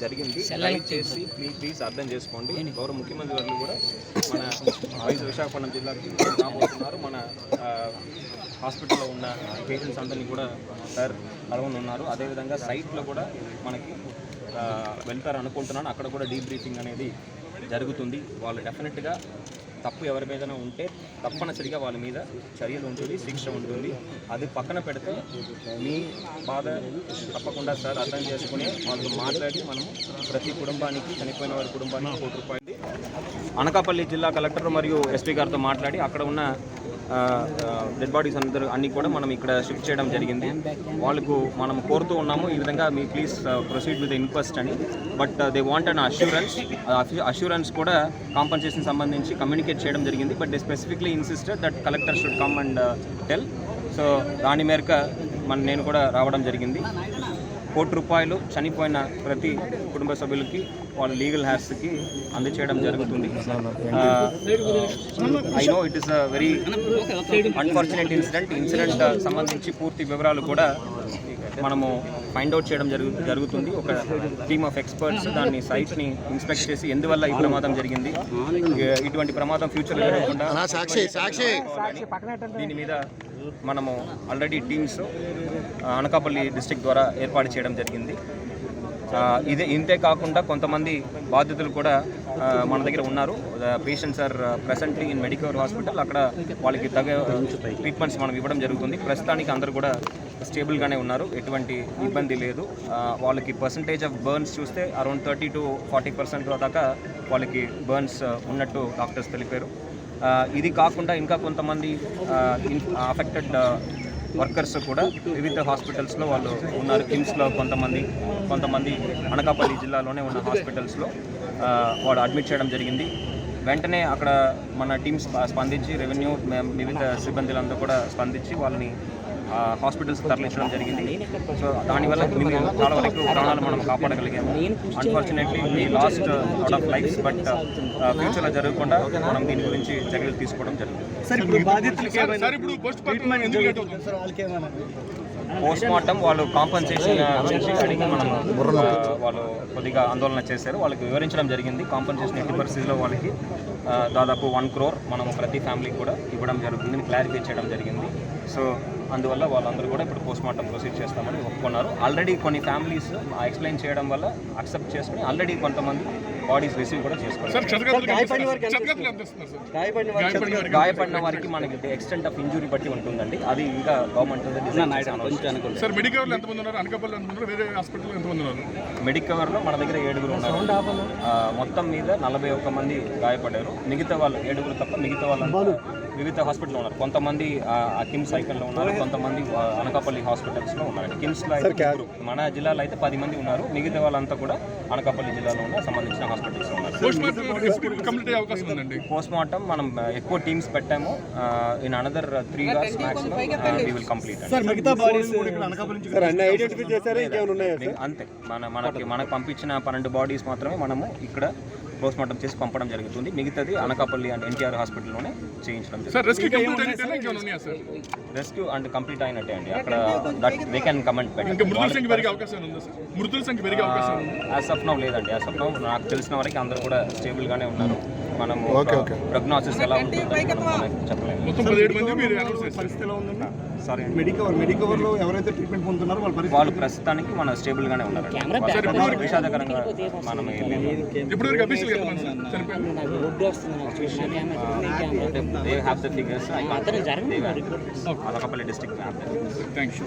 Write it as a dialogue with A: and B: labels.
A: జరిగింది. దయచేసి please please అర్థం చేసుకోండి. గౌరవ ముఖ్యమంత్రి గారు కూడా మన విశాఖపట్నం జిల్లాకి రాబోతున్నారు. మన హాస్పిటల్లో ఉన్న పేషెంట్స్ అందరినీ కూడా సార్ కలవనున్నారు. అదేవిధంగా సైట్లో కూడా మనకి ఆ, వెళ్తారు అనుకుంటున్నాను అక్కడ కూడా డీబ్రీఫింగ్ అనేది జరుగుతుంది. వాళ్ళు డెఫినెట్గా తప్పు ఎవరి మీదైనా ఉంటే తప్పనిసరిగా వాళ్ళ మీద చర్యలు ఉంటుంది శిక్ష ఉంటుంది. అది పక్కన పెడితే మీ బాధ తప్పకుండా సార్ అర్థం చేసుకుని వాళ్ళతో మాట్లాడి మనము ప్రతి కుటుంబానికి చనిపోయిన వారి కుటుంబానికి కోటి రూపాయలు. అనకాపల్లి జిల్లా కలెక్టర్ మరియు ఎస్పీ గారితో మాట్లాడి అక్కడ ఉన్న డెడ్ బాడీస్ అందరూ అన్ని కూడా మనం ఇక్కడ షిఫ్ట్ చేయడం జరిగింది. వాళ్ళకు మనం కోరుతూ ఉన్నాము ఈ విధంగా మీ ప్లీజ్ ప్రొసీడ్ విత్ ఇన్క్వెస్ట్ అని. But they want an assurance assurance కూడా కాంపన్సేషన్ సంబంధించి కమ్యూనికేట్ చేయడం జరిగింది. But they specifically insisted that collector should come and tell so దాని మేరకు మన నేను కూడా రావడం జరిగింది. కోటి రూపాయలు చనిపోయిన ప్రతి కుటుంబ సభ్యులకి వాళ్ళ లీగల్ హ్యాస్కి అందచేయడం జరుగుతుంది. I know it is a very unfortunate incident incident సంబంధించి పూర్తి వివరాలు కూడా మనము ఫైండ్ అవుట్ చేయడం జరుగు జరుగుతుంది. ఒక టీమ్ ఆఫ్ ఎక్స్పర్ట్స్ దాన్ని సైట్ని ఇన్స్పెక్ట్ చేసి ఎందువల్ల ఈ ప్రమాదం జరిగింది ఇటువంటి ప్రమాదం ఫ్యూచర్లో జరగకుండా దీని మీద మనము ఆల్రెడీ టీమ్స్ అనకాపల్లి డిస్టిక్ ద్వారా ఏర్పాటు చేయడం జరిగింది. ఇదే ఇంతే కాకుండా కొంతమంది బాధితులు కూడా మన దగ్గర ఉన్నారు. Patients are presently in medical hospital అక్కడ వాళ్ళకి తగ్గ ట్రీట్మెంట్స్ మనం ఇవ్వడం జరుగుతుంది. ప్రస్తుతానికి అందరూ కూడా స్టేబుల్గానే ఉన్నారు. ఎటువంటి ఇబ్బంది లేదు. వాళ్ళకి పర్సంటేజ్ ఆఫ్ బర్న్స్ చూస్తే around thirty to forty percent దాకా వాళ్ళకి బర్న్స్ ఉన్నట్టు డాక్టర్స్ తెలిపారు. ఇది కాకుండా ఇంకా కొంతమంది అఫెక్టెడ్ వర్కర్స్ కూడా వివిధ హాస్పిటల్స్లో వాళ్ళు ఉన్నారు. కిమ్స్లో కొంతమంది కొంతమంది అనకాపల్లి జిల్లాలోనే ఉన్న హాస్పిటల్స్లో వాడు వాళ్ళు అడ్మిట్ చేయడం జరిగింది. వెంటనే అక్కడ మన టీమ్స్ స్పందించి రెవెన్యూ వివిధ సిబ్బందులంతా కూడా స్పందించి వాళ్ళని హాస్పిటల్స్ తరలించడం జరిగింది. సో దానివల్ల చాలా వరకు ప్రాణాలు మనం కాపాడగలిగాము. Unfortunately lost out of lives but ఫ్యూచర్లో జరగకుండా మనం దీని గురించి చర్యలు తీసుకోవడం
B: ఏమైనా
A: పోస్ట్ మార్టం వాళ్ళు కాంపన్సేషన్ గురించి అడిగి మనం ఆ, వాళ్ళు కొద్దిగా ఆందోళన చేశారు. వాళ్ళకి వివరించడం జరిగింది. కాంపన్సేషన్ ఎట్టి పరిస్థితిలో వాళ్ళకి ఆ, దాదాపు వన్ క్రోర్ మనం ప్రతి ఫ్యామిలీకి కూడా ఇవ్వడం జరుగుతుంది క్లారిఫై చేయడం జరిగింది. సో అందువల్ల వాళ్ళందరూ కూడా ఇప్పుడు పోస్ట్ మార్టం ప్రొసీడ్ చేస్తామని ఒప్పుకున్నారు. ఆల్రెడీ కొన్ని ఫ్యామిలీస్ ఎక్స్ప్లెయిన్ చేయడం వల్ల అక్సెప్ట్ చేసుకుని ఆల్రెడీ కొంతమంది బాడీస్ రిసీవ్ కూడా చేసుకున్నారు
B: గాయపడిన వారికి ఎంత ఇస్తారు? గాయపడిన వారికి
A: గాయపడిన వారికి మనకి ఎక్స్టెంట్ ఆఫ్ ఇంజురీ బట్టి ఉంటుందండి. అది ఇంకా గవర్నమెంట్
C: సార్ మెడికల్ ఎంతమంది ఉన్నారు? అనకాపల్లి ఎంతమంది ఉన్నారు? వేరే హాస్పిటల్ ఎంతమంది ఉన్నారు?
A: మెడికవర్లో మన దగ్గర ఏడుగురు ఉన్నారు. ఆ, మొత్తం మీద నలభై ఒక్క మంది గాయపడ్డారు. మిగతా వాళ్ళు ఏడుగురు తప్ప మిగతా వాళ్ళంతా వివిధ హాస్పిటల్లో ఉన్నారు. కొంతమంది కిమ్స్ సైకిల్లో ఉన్నారు కొంతమంది అనకాపల్లి హాస్పిటల్స్లో ఉన్నారు. కిమ్స్లో అయితే. మన జిల్లాలో అయితే పది మంది ఉన్నారు. మిగతా వాళ్ళంతా కూడా అనకాపల్లి జిల్లాలో ఉన్న సంబంధించిన హాస్పిటల్స్ ఉన్నారు.
C: పోస్ట్ మార్టం
A: మనం ఎక్కువ టీమ్స్ పెట్టాము. In another three hours maximum we will complete
B: sir మిగతా బాడీస్
D: సార్ అన్ని ఐడెంటిఫై చేశారా? ఇంకేమైనా ఉన్నాయా
A: మీ- అంతే. మన మనకి మనకు పంపించిన పన్నెండు బాడీస్ మాత్రమే మనము ఇక్కడ పోస్ట్ మార్టం చేసి పంపడం జరుగుతుంది. మిగతాది అనకాపల్లి అండ్ ఎన్టీఆర్ హాస్పిటల్లోనే చేయించడం
C: రెస్క్యూ
A: అండ్ కంప్లీట్ అయినట్టే అండి. అక్కడ దట్ దే కెన్ కమెంట్
C: ఇంకా మృతుల సంఖ్య పెరిగే అవకాశం ఉందా సార్? మృతుల సంఖ్య పెరిగే అవకాశం ఉంది?
A: యాజ్ ఆఫ్ నౌ లేదండి. యాజ్ ఆఫ్ నౌ నాకు తెలిసిన వరకు అందరూ కూడా స్టేబుల్గానే ఉన్నారు. మనము ప్రగ్నాసిస్ ఎలా ఉంటుందో మనం సారీ
B: మెడికవర్ మెడికవర్లో ఎవరైతే ట్రీట్మెంట్ పొందుతున్నారో వాళ్ళ పరిస్థితి
A: వాళ్ళు ప్రస్తుతానికి మన స్టేబుల్గానే ఉన్నారు. వాళ్ళు విషాదకరంగా మనం they have the figures Anakapalli district
C: thank you